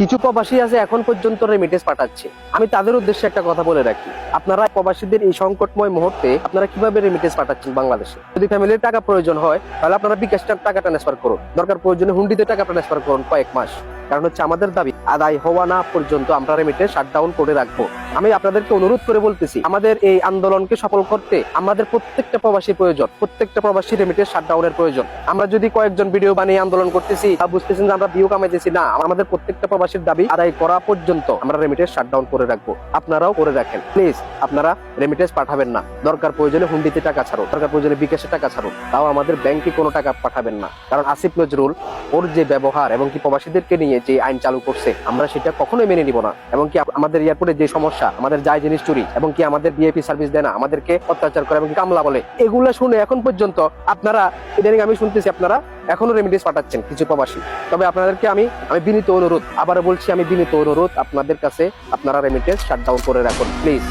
কিছু প্রবাসী আছে এখন পর্যন্ত রেমিটেন্স পাঠাচ্ছে। আমি তাদের উদ্দেশ্যে একটা কথা বলে রাখি। আপনারা প্রবাসীদের এই সংকটময় মুহূর্তে আপনারা কীভাবে রেমিটেন্স পাঠাচ্ছেন বাংলাদেশে? যদি ফ্যামিলির টাকা প্রয়োজন হয়, তাহলে আপনারা বিকাশ টাকা ট্রান্সফার করুন। দরকার প্রয়োজনে হুন্ডিতে টাকা ট্রান্সফার করুন কয়েক মাস। কারণ হচ্ছে আমাদের দাবি, আদায় হওয়া না পর্যন্ত আমরা রেমিটেন্স শাটডাউন করে রাখব। আমি আপনাদেরকে অনুরোধ করে বলতেছি, আমাদের এই আন্দোলনকে সফল করতে আমাদের প্রত্যেকটা প্রবাসী প্রয়োজন, প্রত্যেকটা প্রবাসী রেমিটেন্স শাটডাউনের প্রয়োজন। আমরা যদি কয়েকজন ভিডিও বানিয়ে আন্দোলন করতেছি, তা বুঝতেছেন যে আমরা ভিউ কামাইতেছি না, আমাদের প্রত্যেকটা প্রবাসীর দাবি আদায় করা পর্যন্ত আমরা রেমিটেন্স শাটডাউন করে রাখব। আপনারাও করে রাখেন। প্লিজ আপনারা রেমিটেন্স পাঠাবেন না। দরকার প্রয়োজনে হুন্ডিতে টাকা ছাড়ো দরকার প্রয়োজনে বিকাশে টাকা ছাড়ো তাও আমাদের ব্যাংকে কোনো টাকা পাঠাবেন না। কারণ আসিফ নজরুল ওর যে ব্যবহার এবং কি প্রবাসীদেরকে নিয়ে যে আইন চালু করছে, আমরা সেটা কখনোই মেনে নিব না। এবং কি আমাদের এয়ারপোর্টে যে সমস্যা, আমাদের যায় জিনিস চুরি, এবং কি আমাদের বিএপি সার্ভিস দেয় না, আমাদেরকে অত্যাচার করে, এবং কামলা বলে, এগুলো শুনে এখন পর্যন্ত আপনারা, ইদানিং আমি শুনতেছি আপনারা এখনও রেমিডিস পাঠাচ্ছেন কিছু প্রবাসী। তবে আপনাদেরকে আমি আমি বিনীত অনুরোধ, আবারও বলছি আমি বিনীত অনুরোধ, আপনাদের কাছে আপনারা রেমিটেন্স শাটডাউন করে রাখুন প্লিজ